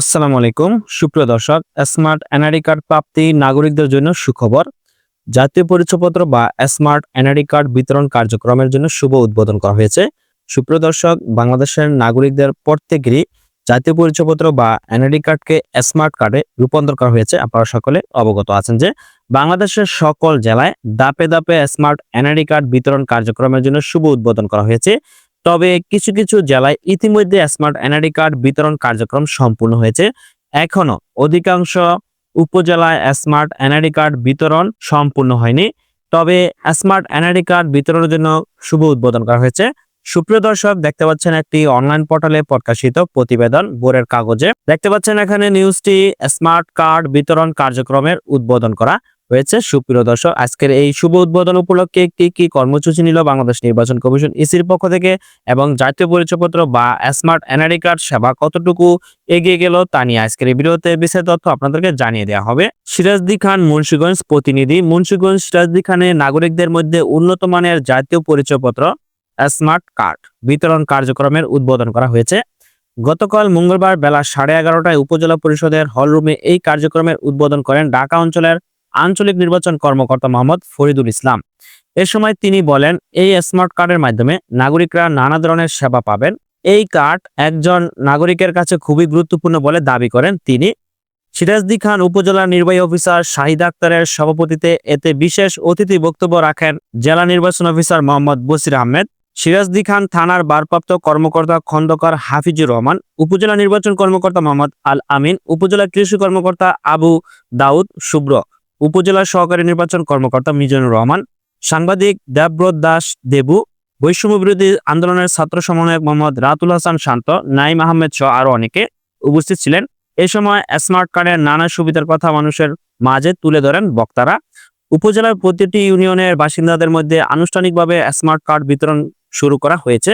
আসসালামু আলাইকুম। সুপ্রিয় দর্শক স্মার্ট এনআইডি কার্ড প্রাপ্তি নাগরিকদের জন্য সুখবর। জাতীয় পরিচয়পত্র বা স্মার্ট এনআইডি কার্ড বিতরণ কার্যক্রমের জন্য শুভ উদ্বোধন করা হয়েছে। সুপ্রিয় দর্শক, বাংলাদেশের নাগরিকদের প্রত্যেকেরই জাতীয় পরিচয়পত্র বা এনআইডি কার্ডকে স্মার্ট কার্ডে রূপান্তর করা হয়েছে। আপনারা সকলে অবগত আছেন যে বাংলাদেশের সকল জেলায় দাপে দাপে স্মার্ট এনআইডি কার্ড বিতরণ কার্যক্রমের জন্য শুভ উদ্বোধন করা হয়েছে। তবে কিছু কিছু জেলায় ইতিমধ্যে স্মার্ট এনআইডি কার্ড বিতরণ কার্যক্রম সম্পূর্ণ হয়েছে। এখনও অধিকাংশ উপজেলায় স্মার্ট এনআইডি কার্ড বিতরণ সম্পূর্ণ হয়নি। তবে স্মার্ট এনআইডি কার্ড বিতরণের জন্য শুভ উদ্বোধন করা হয়েছে। সুপ্রিয় দর্শক, দেখতে পাচ্ছেন একটি অনলাইন পোর্টালে প্রকাশিত প্রতিবেদন বোর্ডের কাগজে। দেখতে পাচ্ছেন এখানে নিউজটি স্মার্ট কার্ড বিতরণ কার্যক্রমের উদ্বোধন করা হয়েছে। সুপ্রিয় দর্শক, আজকের এই শুভ উদ্বোধন উপলক্ষে কি কি কর্মসূচি নিল বাংলাদেশ নির্বাচন কমিশন ইসির পক্ষ থেকে এবং জাতীয় পরিচয়পত্র বা স্মার্ট এনআইডি কার্ড সেবা কতটুকু এগিয়ে গেল তা নিয়ে আজকের এই ভিডিওতে তথ্য আপনাদেরকে জানিয়ে দেওয়া হবে। সিরাজদি খান, মুন্সিগঞ্জ প্রতিনিধি। মুন্সিগঞ্জ সিরাজদি খানের নাগরিকদের মধ্যে উন্নত মানের জাতীয় পরিচয়পত্র, স্মার্ট কার্ড বিতরণ কার্যক্রমের উদ্বোধন করা হয়েছে। গতকাল মঙ্গলবার বেলা সাড়ে এগারোটায় উপজেলা পরিষদের হলরুমে এই কার্যক্রমের উদ্বোধন করেন ঢাকা অঞ্চলের আঞ্চলিক নির্বাচন কর্মকর্তা মোহাম্মদ ফরিদুল ইসলাম। এ সময় তিনি বলেন, এই স্মার্ট কার্ডের মাধ্যমে নাগরিকরা নানা ধরনের সেবা পাবেন। এই কার্ড একজন নাগরিকের কাছে খুবই গুরুত্বপূর্ণ বলে দাবি করেন তিনি। সিরাজদি খান উপজেলা নির্বাহী অফিসার শাহিদ আক্তারের সভাপতিতে এতে বিশেষ অতিথি বক্তব্য রাখেন জেলা নির্বাচন অফিসার মোহাম্মদ বসির আহমেদ। সিরাজদি খান থানার ভারপ্রাপ্ত কর্মকর্তা খন্দকার হাফিজুর রহমান, উপজেলা নির্বাচন কর্মকর্তা মোহাম্মদ আল আমিন, উপজেলা কৃষি কর্মকর্তা আবু দাউদ শুভ্র। উপজেলা সহকারী নির্বাচন কর্মকর্তা মিজানুর রহমান, সাংবাদিক দেবব্রত দাস দেবু, বৈষম্য বিরোধী আন্দোলনের ছাত্র সমন্বয়ক মোহাম্মদ রাতুল হাসান শান্ত, নাইম আহমেদ সহ আরও অনেকে উপস্থিত ছিলেন। এ সময় স্মার্ট কার্ডের নানা সুবিধার কথা মানুষের মাঝে তুলে ধরেন বক্তারা। উপজেলার প্রতিটি ইউনিয়নের বাসিন্দাদের মধ্যে আনুষ্ঠানিকভাবে স্মার্ট কার্ড বিতরণ শুরু করা হয়েছে।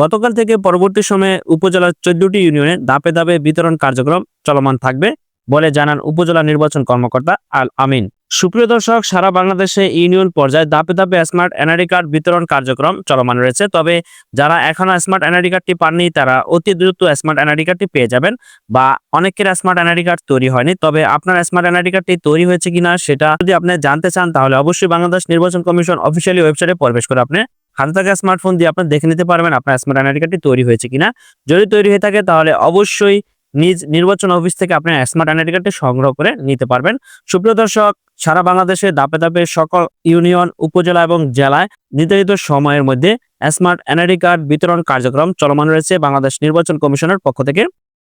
গতকাল থেকে পরবর্তী সময়ে উপজেলার চোদ্দটি ইউনিয়নে ধাপে ধাপে বিতরণ কার্যক্রম চলমান থাকবে। বলে জানান উপজেলা নির্বাচন কর্মকর্তা আল আমিন। সুপ্রিয় দর্শক, সারা বাংলাদেশে ইউনিয়ন পর্যায়ে ধাপে ধাপে স্মার্ট এনআইডি কার্ড বিতরণ কার্যক্রম চলমান রয়েছে। তবে যারা এখনও স্মার্ট এনআইডি কার্ডটি পাননি, তারা অতি দ্রুত স্মার্ট এনআইডি কার্ডটি পেয়ে যাবেন বা অনেকের স্মার্ট এনআইডি কার্ড তৈরি হয়নি। তবে আপনার স্মার্ট এনআইডি কার্ডটি তৈরি হয়েছে কিনা, সেটা যদি আপনি জানতে চান, তাহলে অবশ্যই বাংলাদেশ নির্বাচন কমিশন অফিসিয়ালি ওয়েবসাইটে প্রবেশ করে আপনি হাতে থাকা স্মার্টফোন দিয়ে আপনি দেখে নিতে পারবেন আপনার স্মার্ট এনআইডি কার্ডটি তৈরি হয়েছে কিনা। যদি তৈরি হয়ে থাকে, তাহলে অবশ্যই নিজ নির্বাচন অফিস থেকে আপনার স্মার্ট আইডি কার্ডটি সংগ্রহ করে নিতে পারবেন। সুপ্রিয় দর্শক, সারা বাংলাদেশে দাপে দাপে সকল ইউনিয়ন, উপজেলা এবং জেলায় নির্ধারিত সময়ের মধ্যে স্মার্ট এনআইডি কার্ড বিতরণ কার্যক্রম চলমান রয়েছে। বাংলাদেশ নির্বাচন কমিশনের পক্ষ থেকে